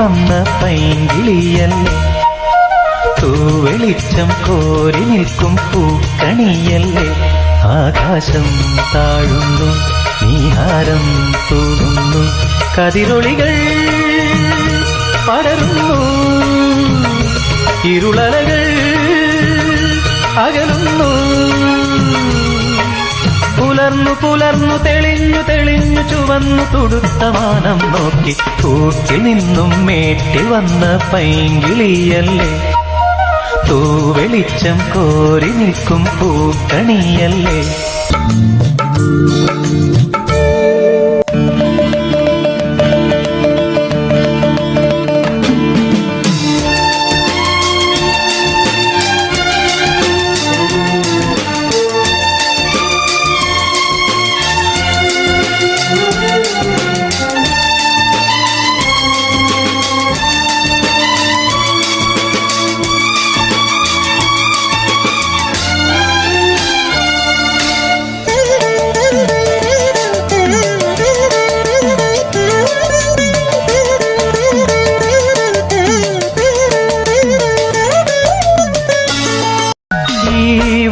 വന്ന പൈങ്കിളിയല്ലേ തൂവെളിച്ചം കോരി നിൽക്കും പൂക്കണിയല്ലേ ആകാശം താഴുന്നു നീഹാരം തൂകുന്നു കതിരൊളികൾ പടരുന്നു ഇരുളലകൾ അകലുന്നു പുലർന്നു പുലർന്നു തെളിഞ്ഞു തെളിഞ്ഞു ചുവന്നു തുടുത്ത മാനം നോക്കി കൂട്ടിൽ നിന്നും മേട്ടി വന്ന പൈങ്കിളിയല്ലേ? തൂവെളിച്ചം കോരി നിൽക്കും പൂക്കണിയല്ലേ?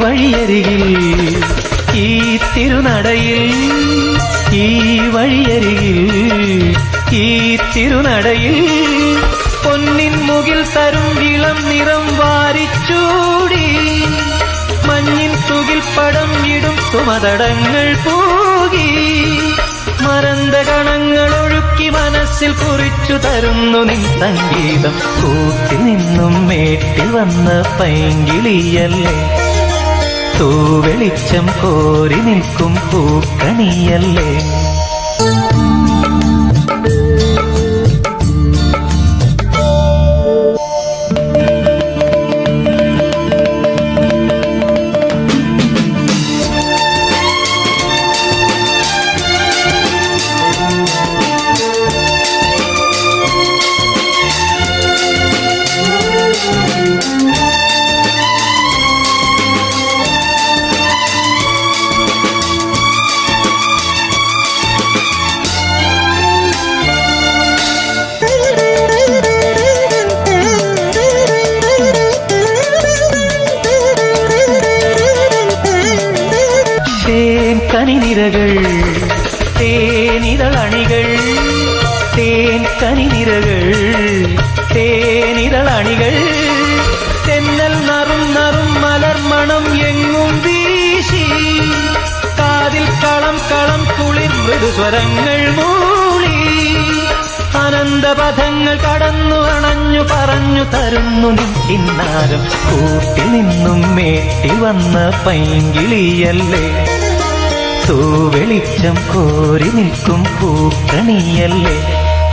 വഴിയരികിൽ ഈ തിരുനടയിൽ ഈ വഴിയരികിൽ ഈ തിരുനടയിൽ പൊന്നിൻ മുകിൽ തരും ഇളം നിറം വാരിച്ചൂടി മഞ്ഞിൻ തുകിൽ പടം ഇടും സുമതടങ്ങൾ പോകി. മരന്ത കണങ്ങൾ ഒഴുക്കി മനസ്സിൽ കുറിച്ചു തരുന്നു നിൻ സംഗീതം. കൂത്തി നിന്നും മേട്ടി വന്ന പൈങ്കിളിയല്ലേ? തൂവെളിച്ചം കോരി നിൽക്കും പൂക്കണിയല്ലേ? തേനിതളണികൾ തേൻ കനിനിരകൾ തേനിരളണികൾ. തെന്നൽ നറും നറും മലർമണം എങ്ങും വീശി. കാതിൽ കളം കളം കുളിർ മൃദുസ്വരങ്ങൾ മൂളി. അനന്തപഥങ്ങൾ കടന്നു അണഞ്ഞു പറഞ്ഞു തരുന്നു നിൻ കൂട്ടി നിന്നും മേട്ടി വന്ന പൈങ്കിളിയല്ലേ? തൂവെളിച്ചം കോരി നിൽക്കും പൂക്കണിയല്ലേ?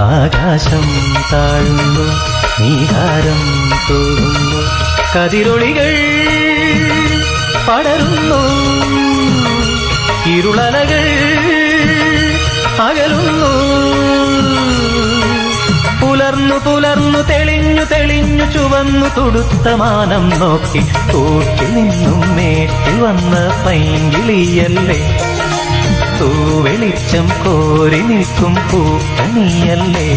ആകാശം താഴുന്നു നീഹാരം തോന്നുന്നു കതിരൊളികൾ പടരുന്നു ഇരുളലകൾ അകലുന്നു. പുലർന്നു പുലർന്നു തെളിഞ്ഞു തെളിഞ്ഞു ചുവന്നു തുടുത്ത മാനം നോക്കി കൂട്ടിൽ നിന്നും മേട്ടിൽ വന്ന പൈങ്കിളിയല്ലേ? തൂവെളിച്ചം കോരി നിൽക്കും പൂക്കണിയല്ലേ?